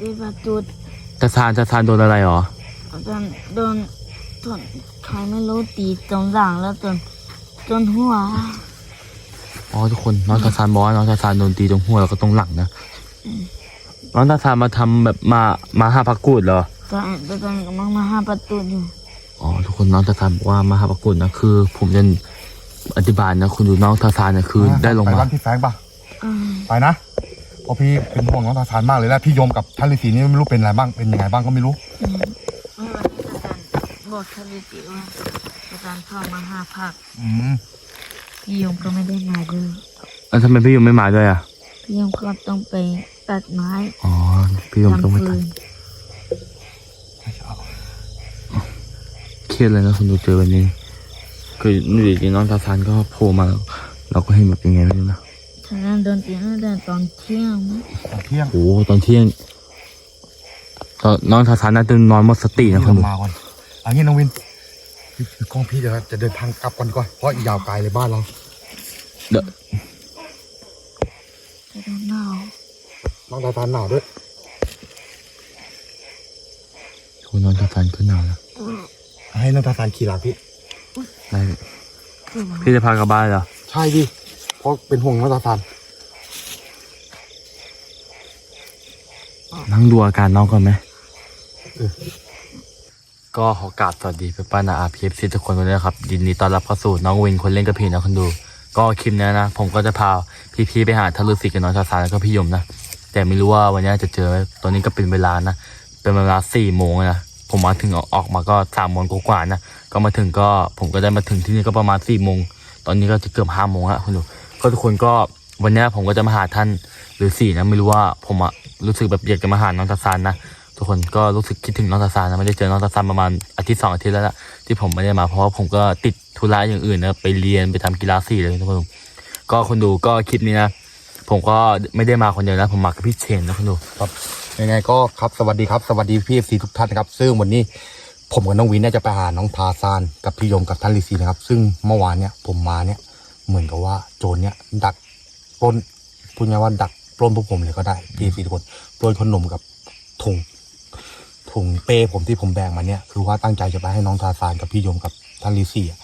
ตีประตูตาซานตาซานโดนอะไรหรอโดนโดนโดนใครไม่รู้ตีตรงหลังแล้วจนจนหัวอ๋อทุกคนน้องตาซานบอกว่าน้องตาซานโดนตีตรงหัวแล้วก็ตรงหลังนะน้องตาซานมาทำแบบมามาหาพักกูดเหรอตอนตอนตอนกำลังมาหาประตูอยู่อ๋อทุกคนน้องตาซานบอกว่ามาหาพักกูดนะคือ ผมจะอธิบายนะคุณดูน้องตาซานเนี่ยคือ ได้ลงไปมาบ้านพี่แฟรงค์ปะอืมไปนะ เพราะพี่เป็นห่วงน้องตาทานมากเลยแล้วพี่โยมกับท่านฤาษีนี่ไม่รู้เป็นอะไรบ้างเป็นยังไงบ้างก็ไม่รู้อืมเมื่อวันนี้อาจารย์บอกทวิติว่าอาจารย์เข้ามาหาพักอืมพี่ยงก็ไม่ได้มาด้วยแล้วทำไมพี่ยมไม่มาด้วยอะพี่ยงก็ต้องไปตัดไม้อ๋อพี่ยมต้องไปทำฟืตัดนเครียดเลยนะคุณดูเจอแบบนี้ คือนี่ดีๆน้องตาซานก็โผล่มา เราก็เห็นแบบยังไงไม่รู้นะ ฉะนั้นโดนตีตั้งแต่ตอนเที่ยงมั้งตอนเที่ยงโอ้โหตอนเที่ยงตอนน้องตาซานน่าจะนอนหมดสตินะพี่คุณลดูงมาก่อนเอันนี้น้องวินพี่ถือกล้องพี่จะจะเดินทางกลับก่อนดีกว่อนเพราะอีกยาวไกลเลยบ้านเราเดี๋ยวจะโดนหนาวน้องตาทานหนาวด้วยคุณน้องตาซานขึ้นหนาวแล้วให้น้องตาทานขี่หลังพี่ได้คือว่าพี่จะพากลับบ้านเหรอใช่ดิ เพราะเป็นห่วงน้องตาทานนั่งดูอาการน้องก่อนไหม ก็ขอกราบสวัสดีเพื่อนป้านาอาพีเอฟซีทุกคนด้วยนะครับยินดีต้อนรับเข้าสู่น้องวินคนเล่นกระพีนะคุณดู ก็คลิปนี้นะ ผมก็จะพาพี่ๆไปหาทะลุสิกับน้องชาซานแล้วก็พี่ยมนะ แต่ไม่รู้ว่าวันนี้จะเจอไหมตอนนี้ก็เป็นเวลานะ เป็นเวลาสี่โมงนะ ผมมาถึงออกมาก็สามโมงกว่าๆนะ ก็มาถึงก็ผมก็ได้มาถึงที่นี่ก็ประมาณสี่โมง ตอนนี้ก็จะเกือบห้าโมงแล้วคุณดู ก็ทุกคนก็วันนี้ผมก็จะมาหาท่านหรือสี่นะไม่รู้ว่าผมอะรู้สึกแบบอยากจะมาหาน้องตาซานนะทุกคนก็รู้สึกคิดถึงน้องตาซานนะไม่ได้เจอน้องตาซานประมาณอาทิตย์สองอาทิตย์แล้วละที่ผมไม่ได้มาเพราะว่าผมก็ติดธุระอย่างอื่นนะไปเรียนไปทำกีฬาสีเลยทุกคนก็คนดูก็คลิปนี้นะผมก็ไม่ได้มาคนเดียวนะ ผมมากับพี่เชนนะคนดูครับยังไงก็ครับสวัสดีครับสวัสดีพี่เอฟซีทุกท่านนะครับ ซึ่งวันนี้ผมกับน้องวินเนี่ยจะไปหาน้องทาซานกับพี่ยมกับท่านฤาษีนะครับ ซึ่งเมื่อวานเนี่ยผมมาเนี่ย เหมือนกับว่าโจรเนี่ยดักปล้นพูดง่ายว่าดักปล้นพวกผมเลยก็ได้พี่เอฟซีทุกคนปล้นขนมกับถุงถุงเป้ผมที่ผมแบกมาเนี่ยคือว่าตั้งใจจะไปให้น้องทาซานกับพี่โยมกับท่านฤาษีอะ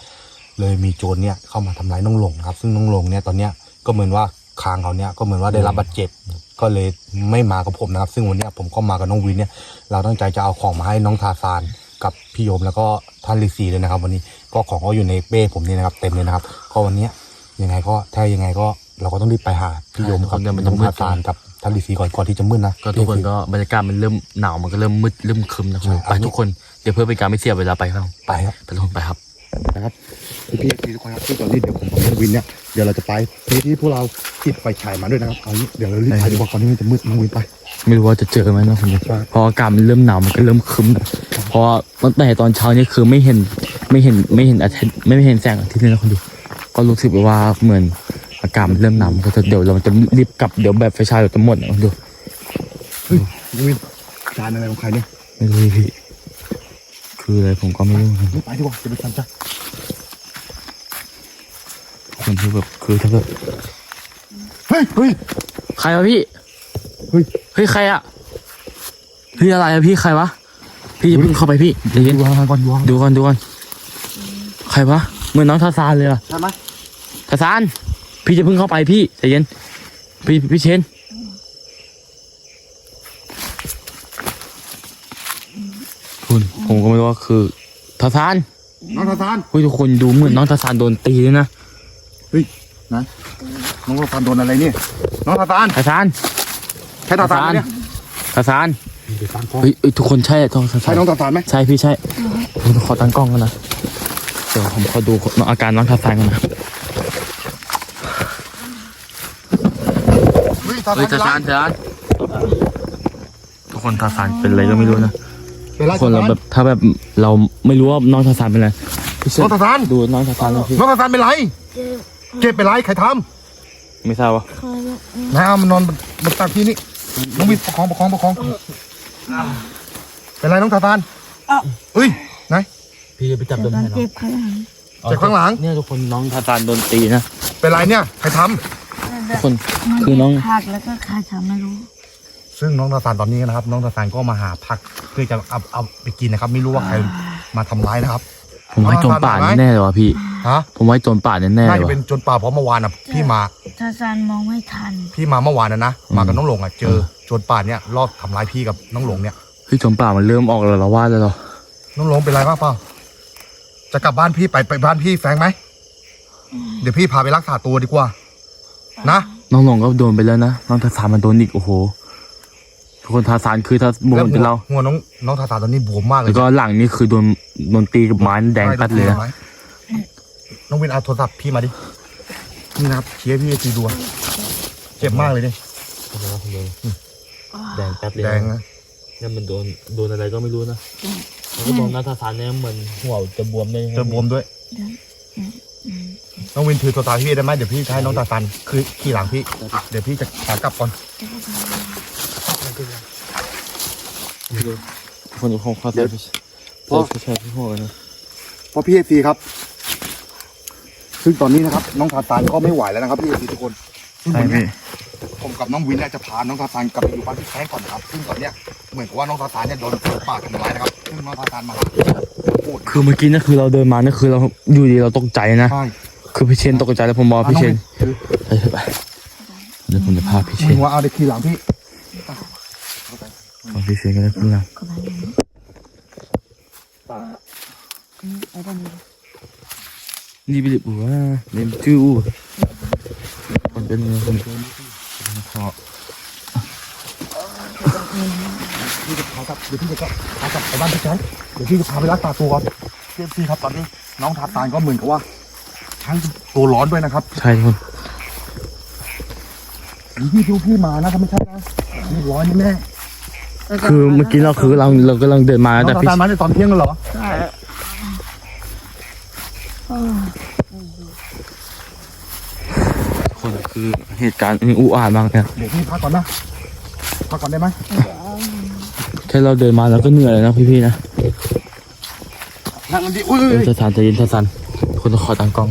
เลยมีโจรเนี่ยเข้ามาทำร้ายน้องหลงครับ ซึ่งน้องหลงเนี่ยตอนเนี้ยก็เหมือนว่าคางเขาเนี่ยก็เหมือนว่าได้รับบาดเจ็บ ก็เลยไม่มากับผมนะครับ ซึ่งวันนี้ผมก็มากับน้องวินเนี่ย เราตั้งใจจะเอาของมาให้น้องทาซานกับพี่โยมแล้วก็ท่านฤาษีเลยนะครับ วันนี้ก็ของก็อยู่ในเป้ผมนี่นะครับ เต็มเลยนะครับก็วันนี้ ยยังไงก็ถ้ายังไงก็เราก็ต้องรีบไปหาพี่โยมกับน้องทาซานกับท่านฤาษีก่อนก่อนที่จะมืดนะก็ทุกคนก็บรรยากาศมันเริ่มหนาวมันก็เริ่มมืดเริ่มครึมนะคุณดูไปทุกคนเดี๋ยวเพื่อเป็นการไม่เสียเวลาไปครับไปครับไปทุกคนไปครับนะครับพี่พี่พี่ทุกคนครับที่ตอนนี้เดี๋ยวผมกับน้องวินเนี่ยเดี๋ยวเราจะไปที่ที่พวกเราติดไฟฉายมาด้วยนะครับเอางี้เดี๋ยวเรารีบไปดีกว่าก่อนที่มันจะมืดน้องวินไป ไม่รู้ว่าจะเจอไหมนะคุณผู้ชมใช่เพราะอากาศมันเริ่มหนาวมันก็เริ่มครึ้มนะเพราะตั้งแต่ตอนเช้านี่คือไม่เห็นไม่เห็นไม่เห็นอาทิตย์ไม่เห็นแสงอาทิตย์เลยนะคุณดู ก็รู้สึกว่าเหมือนอากาศมันเริ่มหนาวมันก็จะเดี๋ยวเราจะรีบกลับเดี๋ยวแบบไฟฉายเราจะหมดนะคุณดูเฮ้ยน้องวินจานอะไรของใครเนี่ยไม่รู้พี่คืออะไรผมก็ไม่รู้เหมือนกันไม่ไปดีกว่าจะไปทำจ้ะคนที่แบบคือถ้าแบบเฮ้ยเฮ้ยใครวะพี่เฮ้ยเฮ้ยใครอะเฮ้ยอะไรอะพี่ใครวะพี่อย่าเพิ่งเข้าไปพี่เดี๋ยวเย็นดูวางก่อนดูวางดูก่อนดูก่อนใครวะเหมือนน้องทาซานเลยอะใช่ไหม ทาซานพี่จะเพิ่งเข้าไปพี่ใจเย็น พี่พี่เชนคุณผมก็ไม่รู้ว่าคือทาซานน้องทาซานเฮ้ยทุกคนดูเหมือนน้องทาซานโดนตีเลยนะเฮ้ยนะน้องทาซานโดนอะไรเนี่ยน้องทาซานทาซานใช่ทาซานไหมเนี่ยทาซานเดี๋ยวตั้งกล้องเฮ้ยเอ้ยทุกคนใช่ท้องทาใช่ซานน้องทาซานไหมใช่พี่ใช่ผมขอตั้งกล้องกันนะเดี๋ยวผมขอดูอาการน้องทาซานกันนะ เฮ้ยทาเฮ้ยซาทานเป็นไรซานทาซานทุกคนทาซานเป็นอะไรก็ไม่รู้นะเป็นไรคนเราแบบถ้าแบบเราไม่รู้ว่าน้องทาซานเป็นอะไรพี่เชน้องทาซานดูน้องทาซานนะพี่น้องทาซานเป็นไรเจ็บเจ็บเป็นไรใครทไม่ทราบว่าคอยแบบำน้ามันนอนบนตักที่นี่น้องวินประคองประคองประคองเป็นไรน้องทาซานเฮ้ยไหนพี่จะไปจับโดนตอนให้น้องเจ็บข้างหลังเจ็บข้างหลังเนี่ยทุกคนน้องทาซานโดนตีนะ เป็นไรเนี่ย ใครท ทุกคนคือน้องหักแล้วก็ขาดฉันไม่รู้ ซึ่งน้องทาซานตอนนี้นะครับ น้องทาซานก็มาหาผักเพื่อจะเอาเอาไปกินนะครับ ไม่รู้ว่าใครมาทำร้ายนะครับผมว่าโจรป่าแน่ๆเลยวะพี่ ฮะผมว่าโจรป่าแน่ๆน่าเลจะยวะเป็นโจนป่าเพราะเมื่อวานอะพี่มาทาซานมองไม่ทัน พี่มาเมื่อวานนะนะอืมมากับน้องหลงอะเจอเออโจนป่าเนี่ยรอบทำร้ายพี่กับน้องหลงเนี่ย เฮ้ยโจรป่ามันเริ่มออกแล้วเหรอว่าแล้วเหรอน้องหลงเป็นไรบ้างเปล่าจะกลับบ้านพี่ไปไปบ้านพี่แฟรงค์ไหมเดี๋ยวพี่พาไปรักษาตัวดีกว่า นะน้องหลงก็โดนไปแล้วนะน้องทาสานมันโดนอีกโอ้โหทุกคนทาสานคือถ้าบวมเป็นเราหัวน้องน้องทาซานตอนนี้บวมมากเลยแล้วก็หลังนี่คือโดนโดนตีกับไม้แดงปัดเลยนะน้องวินเอาโทรศัพท์พี่มาดินี่นะครับเชียร์พี่ทีดูอะเจ็บมากเลยนี่แดงปัดเลยแดงนะเนี่ยมันโดนโดนอะไรก็ไม่รู้นะแล้วก็โดนน้องทาสานเนี่ยเหมือนหัวจะบวมเลยเจอบวมด้วย น้องวินถือโทรศัพท์พี่ได้ไหมเดี๋ยวพี่จะให้น้องตาฟัน คือขี่หลังพี่ เดี๋ยวพี่จะขากลับก่อนคนอยู่ข้าใจพี่พ่อแชร์พี่พ่อกันนะเพราะพี่เอฟีครับ ซึ่งตอนนี้นะครับ น้องทาตานก็ไม่ไหวแล้วนะครับพี่เอฟีทุกคนใช่วันเนี้พี่ ผมกับน้องวินเนี่ยจะพาน้องทาซานกลับไปอยู่บ้านพี่แท้งก่อนนะครับ ซึ่งตอนเนี้ยเหมือนกับว่าน้องทาซานเนี่ยโดนคนป่าทำร้ายนะครับ ซึ่งน้องทาซานมาพูดคือเมื่อกี้นะคือเราเดินมานี่คือเราอยู่ดีเราตกใจนะ ใช่คือพี่เชนตกใจแล้วผมบอกว่าพี่เชนคือไปเถอะไปเดี๋ยวผมจะพาพี่เชวินนว่าเอาเด็กขี่หลังพี่พาพี่เชนกันขึ้นหลังก็ได้นะอืมไอ้ด้านนี้นี่ไปดิบัวเล่นจู้คนเป็นคน ขอพี่จะพากลับเดี๋ยวพี่จะกลับพากลับไปบ้านพี่แท้งเดี๋ยวพี่จะพาไปรักษาตัวก่อนพี่เอฟีครับตอนนี้น้องทาซานก็เหมือนกับว่าทั้งตัวร้อนด้วยนะครับ ใช่ทุกคนนี่พี่ดูพี่มานะถ้าไม่ใช่นะนี่ร้อนแน่คือเมื่อกี้เราคือเราเรากำลังเดินมาๆน้แต่องพี่ตาซานมาในตอนเที่ยงแล้วเหรอใช่เออ คนคือ เหตุการณ์นี้อุอาจมากเนี่ยเดี๋ยวพี่พักก่อนนะพักก่อนได้ไหมแค่เราเดินมาเราก็เหนื่อยแล้วนะพี่ๆนะนั่งกันดิอุ้ยเออจะสันใจเย็นจะสันคนต้องขอตั้งกล้อง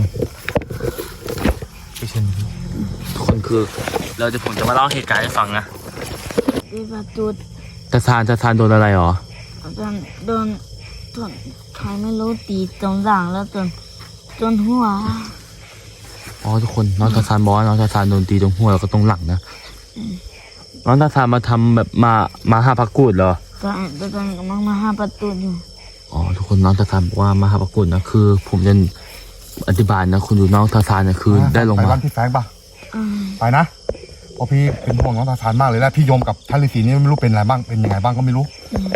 พี่เชนทุกคนคือ เราจะผมจะมาเล่าเหตุการณ์ให้ฟังนะที่ประตูจะซานจะซานโดนอะไรหรอโดนโดนโดนใครไม่รู้ตีตรงหลังแล้วจนจนหัว อ๋อทุกคนน้องตาซานบอกว่าน้องตาซานโดนตีตรงหัวแล้วก็ตรงหลังนะน้องตาซานมาทำแบบมามาหาพักกูดเหรอตอนตอนกำลังมาหาประตูอยู่อ๋อทุกคนน้องตาซานบอกว่ามาหาพักกูดนะคือ ผมจะอธิบายนะ คุณดูน้องตาซานเนี่ยคือได้ลงไปมาบ้านพี่แฟงป่ะอืมไปนะเพราะพี่เป็นห่วงน้องตาซานมากเลยแล้วพี่โยมกับท่านฤาษีนี่ไม่รู้เป็นอะไรบ้างเป็นยังไงบ้างก็ไม่รู้อืม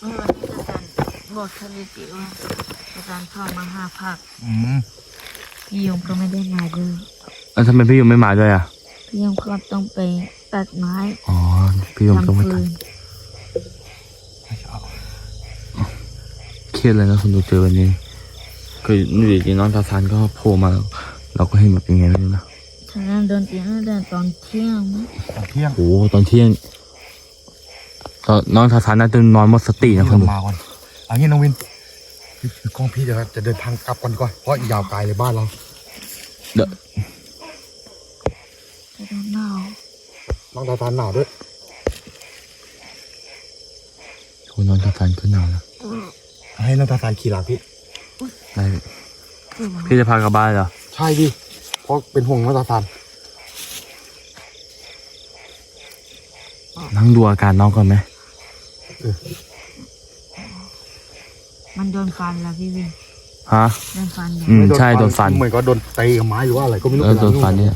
เมื่อวันที่อาจารย์บอกสถิติว่าอาจารย์เข้ามาหาผักอืม พี่ยงก็ไม่ได้มาด้วยแล้วทำไมพี่ยมไม่มาด้วยอะ พี่ยงก็ต้องไปตัดไม้อ๋อ พี่ยมต้องทำไปฟืทนำเครียดเลยนะคุณดูเจอแบบนี้คืออยู่ดีๆน้องตาซานก็โผล่มาเราก็เห็นแบบยังไงไม่รู้นะฉะนั้นโดนตีตั้งแต่ตอนเที่ยงมั้งตอนเที่ยงโอ้โหตอนเที่ยงตอนน้องตาซานน่าจะนอนหมดสตินะพี่คุณดูลงมาก่อนเอันนี้น้องวินพี่ถือ กล้องพี่จะจะเดินทางกลับก่อนดีกว่าเพราะอีกยาวไกลเลยบ้านเราเดี๋ยวจะโดนหนาวน้องตาซานหนาวด้วยคุณน้องตาซานขึ้นหนาวแล้วให้น้องตาซานขี่หลังพี่ได้พี่จะพากลับบ้านเหรอใช่ดิเพราะเป็นห่วงน้องตาซานนั่งดูอาการน้องก่อนไหม มันโดนฟันแล้วพี่วินฮะ โดนฟันอยู่อืม ใช่โดนฟัน เหมือนก็โดนตีกับไม้หรือว่าอะไรก็ไม่รู้เออโดนฟันเนี่ย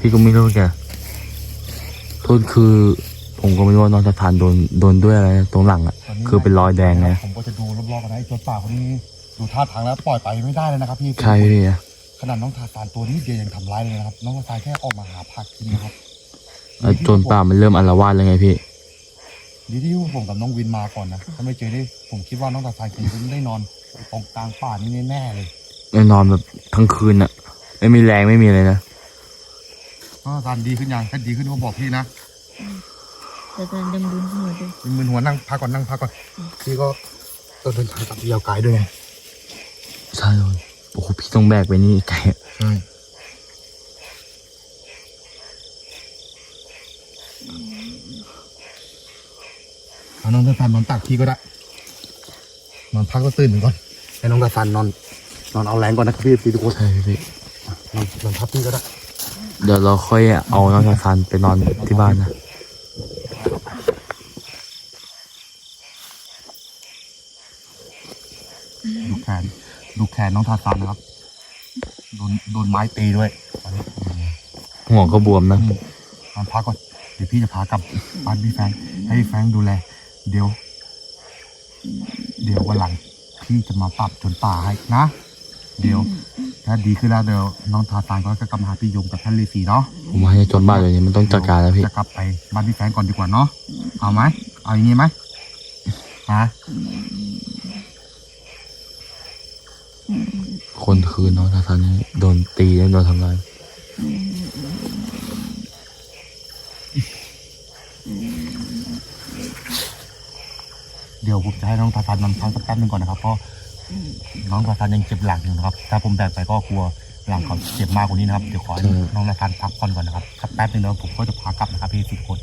พี่ก็ไม่รู้แกโทษคือ ผมก็ไม่รู้ว่าน้องตาซานโดนโดนด้วยอะไรนะตรงหลังอะ คือเป็นรอยแดงไงผมก็จะดูรอบๆกันนะไอ้โจรป่าคนนี้ดูท่าทางแล้วปล่อยไปไม่ได้เลยนะครับพี่ใช่พี่อะขนาดน้องทาซานตัวนี้เดียวยังทำร้ายเลยนะครับ น้องทาซานแค่ออกมาหาผักกินนะครับ แล้วโจนป่ามันเริ่มอาละวาดแล้วไงพี่ ดีที่ผมกับน้องวินมาก่อนนะ ถ้าไม่เจอได้ผมคิดว่าน้องทาซานคงไม่ได้นอนตรงกลางป่านี่แน่ๆเลยไม่นอนแบบทั้งคืนอะไม่มีแรงไม่มีอะไรนะน้องทาซานดีขึ้นยังถ้าดีขึ้นก็บอกพี่นะแต่ตอนดำดุนหัวด้วยมึนหัวนั่งพักก่อนนั่งพักก่อน พี่ก็ต้องเดินทางกลับยาวไกลด้วยไงใช่เลยโอ้โหพี่ต้องแบกไปนี่ไกลอะใช่ น้องตาซันนอนตักที่ก็ได้นอนพักก็ตื่นหนึ่งก่อนให้น้องตาซันนอน นอนเอาแรงก่อนนะครับพี่พี่ทุกคนใช่พี่นอนนอนพักที่ก็ได้ เดี๋ยวเราค่อยเอาน้องทาซานไปนอนที่บ้านนะดูแขนดูแขนน้องทาซันนะครับโดนโดนไม้ตีด้วยตอนนี้หัวก็บวมนะนอนพักก่อนเดี๋ยวพี่จะพากลับบ้านพี่แฟรงค์ให้พี่แฟรงค์ดูแล เดี๋ยว เดี๋ยววันหลังพี่จะมาปรับจนป่าให้นะ เดี๋ยว ถ้าดีขึ้นแล้วเดี๋ยวน้องทาซานก็จะกลับมาหาพี่ยมกับท่านฤาษีเนาะผมว่าให้จนบ้านเลยนี้มันต้องจัดการแล้วพี่จะกลับไปบ้านพี่แฟรงค์ก่อนดีกว่าเนาะเอาไหมเอาอย่างงี้ไหมฮะคนคือน้องทาซานนี่โดนตีและโดนทำร้าย ดี๋ยวผมจะให้น้องทาซานนอนพักสักแป๊บหนึงก่อนนะครับเพราะน้องทาซานยังเจ็บหลังอยู่นะครับ ถ้าผมแบกไปก็กลัวหลังเขาเจ็บมากกว่านี้นะครับเดี๋ยวขอให้น้องทาซานพักผ่อนก่อนนะครับสักแป๊บหนึงแล้วผมก็จะพากลับนะครับพี่สิบคน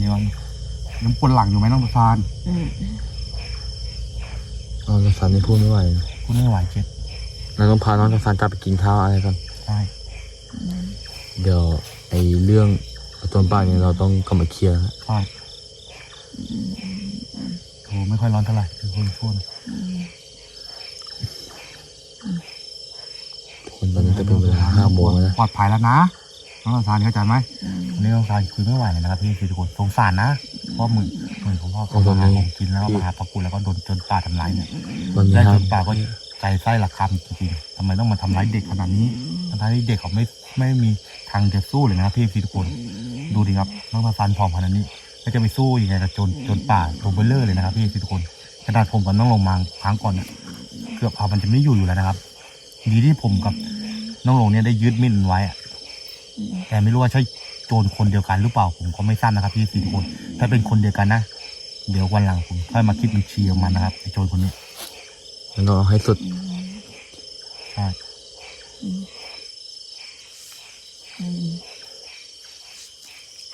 นี่มันยังปวดหลังอยู่ไหมน้องทาซานอืมน้องทาซานนี่พูดไม่ไหวนะคุณไม่ไหวเจ็บเราต้องพาน้องทาซานกลับไปกินข้าวอะไรกันใช่เดี๋ยวไอ้เรื่องจนบ้านนี้เราต้องกลับมาเคลียร์นะ ใช่โอ้ ไม่ค่อยร้อนเท่าไหร่คือคนช่วงคนตอนนี้จะเป็นเวลาห้าโมงแล้วนะปลอดภัยแล้วนะน้องทาซานเข้าใจไหมวันนี้น้องทาซานคุยไม่ไหวเลยนะครับพี่คือทุกคนสงสารนะเพราะมึงมึงของพ่อเขามาหาของกินแล้วก็มาหาปลากุลแล้วก็โดนจนป่าทำร้ายเนี่ยตอนนี้ได้ห้าจนป่าก็ใจไส้ระคำจริงๆทำไมต้องมาทำร้ายเด็กขนาดนี้ทั้งๆที่เด็กเขาไม่ไม่มีทางจะสู้เลยนะครับพี่พี่ทุกคน ดูดิครับน้องทาซานผอมขนาดนี้ ก็จะไปสู้ยังไงกับโจนโจนป่าตัวเบลเลอร์เลยนะครับพี่พี่ทุกคนขนาดผมกับน้องลงมาครั้งก่อนเนี่ยเกือบเอามันจะไม่อยู่อยู่แล้วนะครับ ดีที่ผมกับน้องลงเนี่ยได้ยึดมิ่นไว้อะแต่ไม่รู้ว่าใช่โจรคนเดียวกันหรือเปล่าผมก็ไม่ทราบนะครับพี่สี่ทุกคน ถ้าเป็นคนเดียวกันนะเดี๋ยววันหลังผมค่อยมาคิดบัญชีของมันนะครับไอ้โจรคนนี้มันต้องเอาให้สุดใช่อืม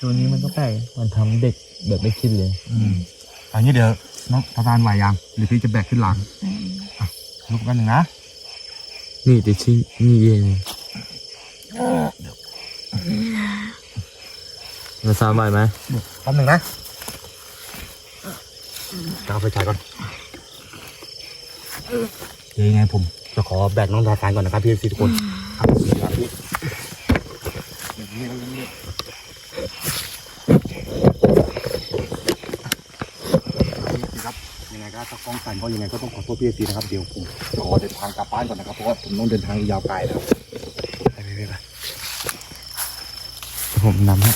ตัวนี้มันก็แปลกมันทำเด็กแบบไม่คิดเลย อืมอันนี้เดี๋ยวน้องทาซานไหวยังหรือพี่จะแบกขึ้นหลังอืมลุกกันหนึ่งนะนี่ติดชิ้นนี่เองเราสามใบไหมแป๊บหนึ่งนะจะเอาไปฉายก่อนเดี๋ยวยังไงผมจะขอแบกน้องทาซานก่อนนะครับพี่สี่ทุกคนครับพี่อย่างนี้แล้วอย่างนี้ครับยังไงก็ถ้า ก็ยังไงก็ต้องขอโทษพี่ซีนะครับเดี๋ยวผมขอเดินทางกลับบ้านก่อนนะครับเพราะว่าผมต้องเดินทางยาวไกลนะครับไปไปไปผมนำฮะ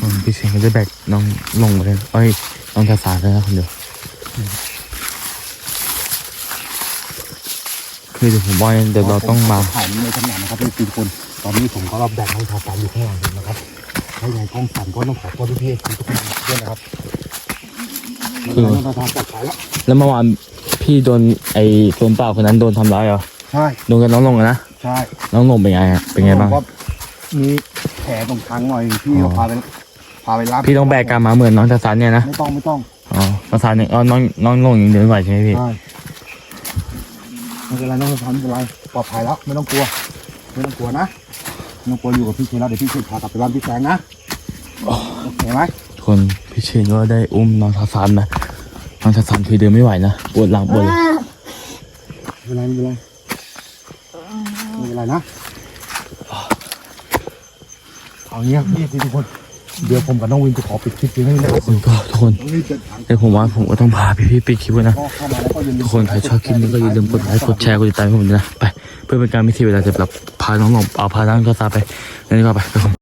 ผมพี่เสียงก็จะแบกน้องลงมาเลยเอ้ยน้องทาสานเลยนะคนเดียวคือเดี๋ยวผมว่าเดี๋ยวเราต้องมาถ่ายในตำแหน่งนะครับพี่ซีทุกคน ตอนนี้ผมก็รับแบกน้องทาซานอยู่ข้างหลังผมนะครับถ้ายังไงกล้องสั่นก็ต้องขอโทษพี่ซีทุกคนด้วยนะครับ คือน้องทาซานปลอดภัยแล้วแล้วเมื่อวานพี่โดนไอ้โจนเปล่าคนนั้นโดนทำร้ายเหรอ ใช่โดนกันน้องลงอะนะ ใช่น้องลงเป็นไงฮะเป็นไงบ้างก็มีแผลตรงทางหน่อยพี่อ๋อก็พาไปพาไปรับพี่ต้องแบกกลับมาเหมือนน้องทาสานเนี่ยนะ ไม่ต้องไม่ต้องอ๋อทาสานเนี่ยอ๋อน้องน้องลงอย่างเดินไหวใช่ไหมพี่ ใช่ไม่เป็นไรน้องทาซานไม่เป็นไรปลอดภัยแล้วไม่ต้องกลัว ไม่ต้องกลัวนะไม่ต้องกลัวอยู่กับพี่เชนแล้วเดี๋ยวพี่เชนพากลับไปบ้านพี่แสงนะโอเคไหมทุก คนพี่เชนก็ได้อุ้มน้องทาสานนะน้องทาสานคือเดินไม่ไหวนะปวดหลังปวดเลยไม่เป็นไรไม่เป็นไรไม่เป็นไรนะเอาเงี้ยพี่สิทุกคนเดี๋ยวผมกับน้องวินจะขอปิดคลิปนี้นะครับทุกคนก็ทุกคนน้องวินเดินทางแต่ผมว่าผมก็ต้องพาพี่พี่ๆปิดคลิปไว้นะก็เข้ามาแล้วก็อย่าลืมทุกคนใครชอบคลิปนี้ก็อย่าลืมกดไลค์กดแชร์กดติดตามให้ผมด้วยนะไปเพื่อเป็นการไม่เสียเวลาจะแบบพาน้องหลงเอาพาน้องก็ตาไปนั่นก็ไปไปผม